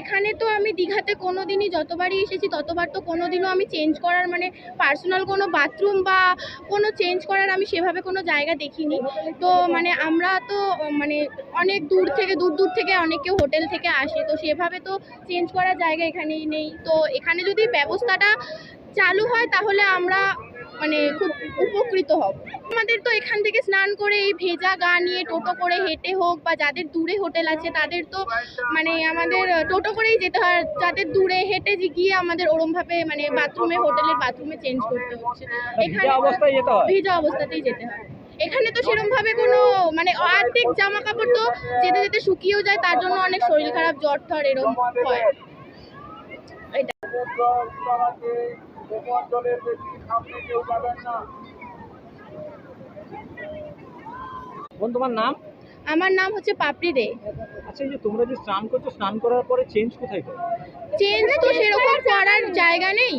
এখানে তো আমি দীঘাতে কোনো দিনই যতবারই এসেছি, ততবার তো কোনো দিনও আমি চেঞ্জ করার মানে পার্সোনাল কোনো বাথরুম বা কোনো চেঞ্জ করার আমি সেভাবে কোনো জায়গা দেখিনি। তো মানে আমরা তো মানে অনেক দূর থেকে, দূর দূর থেকে অনেকে হোটেল থেকে আসে, তো সেভাবে তো চেঞ্জ করার জায়গা এখানেই নেই। তো এখানে যদি ব্যবস্থাটা চালু হয় তাহলে আমরা মানে খুব উপকৃত হব। আমাদের তো এখান থেকে স্নান করে এই ভেজা গা নিয়ে টোটো করে হেঁটে হোক বা যাদের দূরে হোটেল আছে তাদের তো মানে আমাদের টোটো করেই যেতে হয়। যাদের দূরে হেঁটে গিয়ে আমাদের ওরমভাবে মানে বাথরুমে হোটেলের বাথরুমে চেঞ্জ করতে হচ্ছে। এখানে যেতে অবস্থাতেই যেতে হয়। এখানে তো সেরকম ভাবে কোনো মানে অর্ধেক জামা কাপড় তো যেতে যেতে শুকিয়েও যায় তার জন্য অনেক শরীর খারাপ জ্বর ঠর এরকম হয়। এটা বোন তোমার নাম? আমার নাম হচ্ছে পাপড়ি দে। আচ্ছা যে তোমরা যে স্নান করছ স্নান করার পরে চেঞ্জ কোথায় করো? চেঞ্জ তো সেরকম করার জায়গা নেই।